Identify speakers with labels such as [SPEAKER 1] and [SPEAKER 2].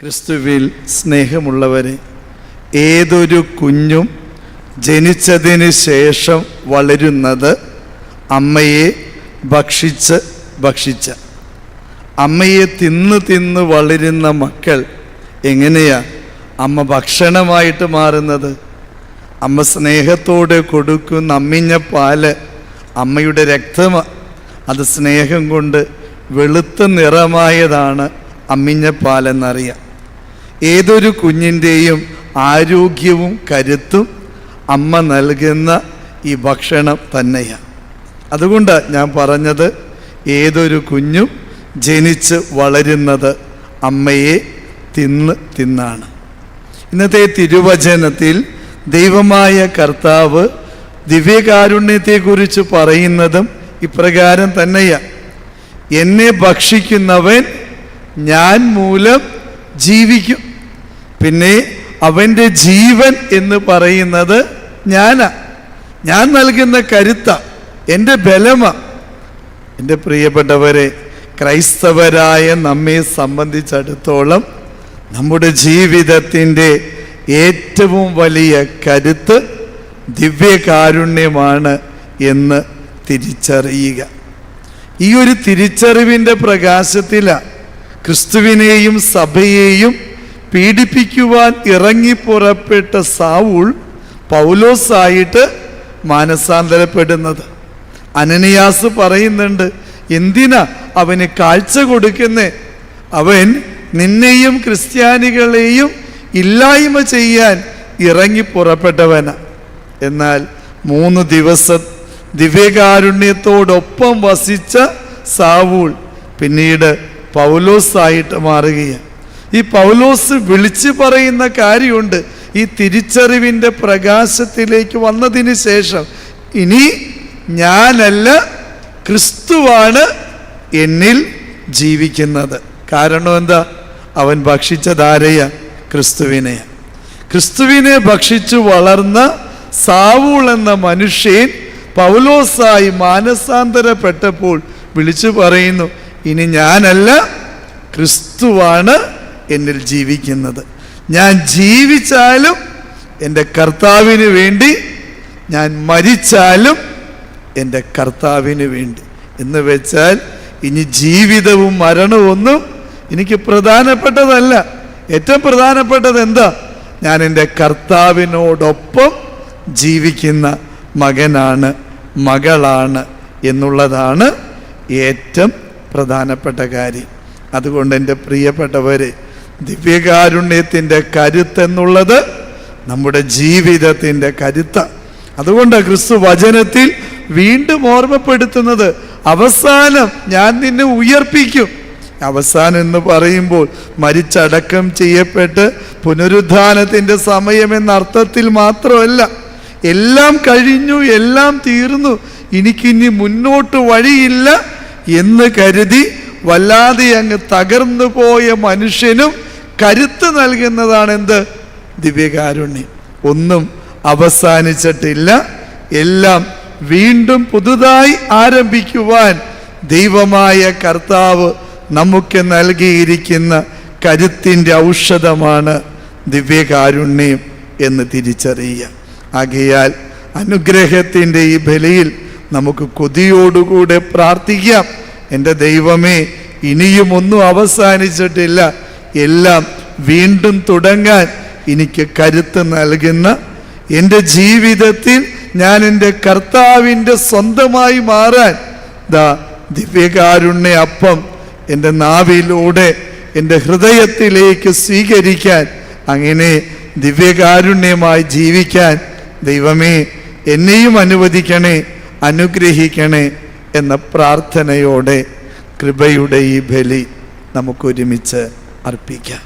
[SPEAKER 1] ക്രിസ്തുവിൽ സ്നേഹമുള്ളവരെ ഏതൊരു കുഞ്ഞും ജനിച്ചതിന് ശേഷം വളരുന്നത് അമ്മയെ ഭക്ഷിച്ച് ഭക്ഷിച്ച അമ്മയെ തിന്ന് തിന്ന് വളരുന്ന മക്കൾ എങ്ങനെയാ അമ്മ ഭക്ഷണമായിട്ട് മാറുന്നത്? അമ്മ സ്നേഹത്തോടെ കൊടുക്കുന്ന അമ്മിഞ്ഞ പാൽ അമ്മയുടെ രക്തം അത് സ്നേഹം കൊണ്ട് വെളുത്ത നിറമായതാണ് അമ്മിഞ്ഞപ്പാലെന്നറിയാം. ഏതൊരു കുഞ്ഞിന്റെയും ആരോഗ്യവും കരുത്തും അമ്മ നൽകുന്ന ഈ ഭക്ഷണം തന്നെയാണ് അതുകൊണ്ട് ഞാൻ പറഞ്ഞത് ഏതൊരു കുഞ്ഞും ജനിച്ച് വളരുന്നത് അമ്മയെ തിന്ന് തിന്നാണ്. ഇന്നത്തെ തിരുവചനത്തിൽ ദൈവമായ കർത്താവ് ദിവ്യകാരുണ്യത്തെക്കുറിച്ച് പറയുന്നതും ഇപ്രകാരം തന്നെയാ. എന്നെ ഭക്ഷിക്കുന്നവൻ ഞാൻ മൂലം ജീവിക്കും. പിന്നെ അവന്റെ ജീവൻ എന്ന് പറയുന്നത് ഞാനാ. ഞാൻ നൽകുന്ന കരുത്ത എന്റെ ബലമ. എന്റെ പ്രിയപ്പെട്ടവരെ ക്രൈസ്തവരായ നമ്മെ സംബന്ധിച്ചിടത്തോളം നമ്മുടെ ജീവിതത്തിന്റെ ഏറ്റവും വലിയ കരുത്ത് ദിവ്യകാരുണ്യമാണ് എന്ന് തിരിച്ചറിയുക. ഈ ഒരു തിരിച്ചറിവിന്റെ പ്രകാശത്തിലാണ് ക്രിസ്തുവിനെയും സഭയെയും പീഡിപ്പിക്കുവാൻ ഇറങ്ങി പുറപ്പെട്ട സാവൂൾ പൗലോസായിട്ട് മാനസാന്തരപ്പെടുന്നത്. അനനിയാസ് പറയുന്നുണ്ട് എന്തിനാ അവന് കാഴ്ച കൊടുക്കുന്നേ? അവൻ നിന്നെയും ക്രിസ്ത്യാനികളെയും ഇല്ലായ്മ ചെയ്യാൻ ഇറങ്ങി പുറപ്പെട്ടവനാ. എന്നാൽ മൂന്ന് ദിവസം ദിവ്യകാരുണ്യത്തോടൊപ്പം വസിച്ച സാവൂൾ പിന്നീട് പൗലോസായിട്ട് മാറുകയാണ്. ഈ പൗലോസ് വിളിച്ചു പറയുന്ന കാര്യമുണ്ട്. ഈ തിരിച്ചറിവിന്റെ പ്രകാശത്തിലേക്ക് വന്നതിന് ശേഷം ഇനി ഞാനല്ല ക്രിസ്തുവാണ് എന്നിൽ ജീവിക്കുന്നത്. കാരണം എന്താ? അവൻ ഭക്ഷിച്ചതാരയ? ക്രിസ്തുവിനെ ക്രിസ്തുവിനെ ഭക്ഷിച്ചു വളർന്ന സാവൂൾ എന്ന മനുഷ്യൻ പൗലോസായി മാനസാന്തരപ്പെട്ടപ്പോൾ വിളിച്ചു പറയുന്നു ഇനി ഞാനല്ല ക്രിസ്തുവാണ് എന്നിൽ ജീവിക്കുന്നത്. ഞാൻ ജീവിച്ചാലും എന്റെ കർത്താവിന് വേണ്ടി ഞാൻ മരിച്ചാലും എന്റെ കർത്താവിന് വേണ്ടി. എന്ന് വെച്ചാൽ ഇനി ജീവിതവും മരണവും എനിക്ക് പ്രധാനപ്പെട്ടതല്ല. ഏറ്റവും പ്രധാനപ്പെട്ടത് എന്താ ഞാൻ എന്റെ കർത്താവിനോടൊപ്പം ജീവിക്കുന്ന മകനാണ് മകളാണ് എന്നുള്ളതാണ് ഏറ്റവും പ്രധാനപ്പെട്ട കാര്യം. അതുകൊണ്ട് എന്റെ പ്രിയപ്പെട്ടവരെ ദിവ്യകാരുണ്യത്തിന്റെ കരുത്തെന്നുള്ളത് നമ്മുടെ ജീവിതത്തിന്റെ കരുത്ത. അതുകൊണ്ട് ക്രിസ്തു വചനത്തിൽ വീണ്ടും ഓർമ്മപ്പെടുത്തുന്നത് അവസാനം ഞാൻ നിന്നെ ഉയർപ്പിക്കും. അവസാനം എന്ന് പറയുമ്പോൾ മരിച്ചടക്കം ചെയ്യപ്പെട്ട് പുനരുദ്ധാനത്തിന്റെ സമയമെന്ന അർത്ഥത്തിൽ മാത്രമല്ല എല്ലാം കഴിഞ്ഞു എല്ലാം തീർന്നു. എനിക്കിനി മുന്നോട്ട് വഴിയില്ല എന്ന് കരുതി വല്ലാതെ അങ്ങ് തകർന്നു പോയ മനുഷ്യനും കരുത്ത് നൽകുന്നതാണ് എന്ത്? ദിവ്യകാരുണ്യം. ഒന്നും അവസാനിച്ചിട്ടില്ല. എല്ലാം വീണ്ടും പുതുതായി ആരംഭിക്കുവാൻ ദൈവമായ കർത്താവ് നമുക്ക് നൽകിയിരിക്കുന്ന കരുത്തിന്റെ ഔഷധമാണ് ദിവ്യകാരുണ്യം എന്ന് തിരിച്ചറിയുക. ആകയാൽ അനുഗ്രഹത്തിന്റെ ഈ ബലിയിൽ നമുക്ക് കൊതിയോടുകൂടെ പ്രാർത്ഥിക്കാം. എന്റെ ദൈവമേ ഇനിയും ഒന്നും അവസാനിച്ചിട്ടില്ല. എല്ലാം വീണ്ടും തുടങ്ങാൻ എനിക്ക് കരുത്ത് നൽകുന്ന എന്റെ ജീവിതത്തിൽ ഞാൻ എന്റെ കർത്താവിന്റെ സ്വന്തമായി മാറാൻ ദാ ദിവ്യകാരുണ്യ അപ്പം എന്റെ നാവിലൂടെ എന്റെ ഹൃദയത്തിലേക്ക് സ്വീകരിക്കാൻ അങ്ങനെ ദിവ്യകാരുണ്യമായി ജീവിക്കാൻ ദൈവമേ എന്നെയും അനുവദിക്കണേ അനുഗ്രഹിക്കണേ എന്ന പ്രാർത്ഥനയോടെ കൃപയുടെ ഈ ബലി നമുക്കൊരുമിച്ച് അർപ്പിക്കാം.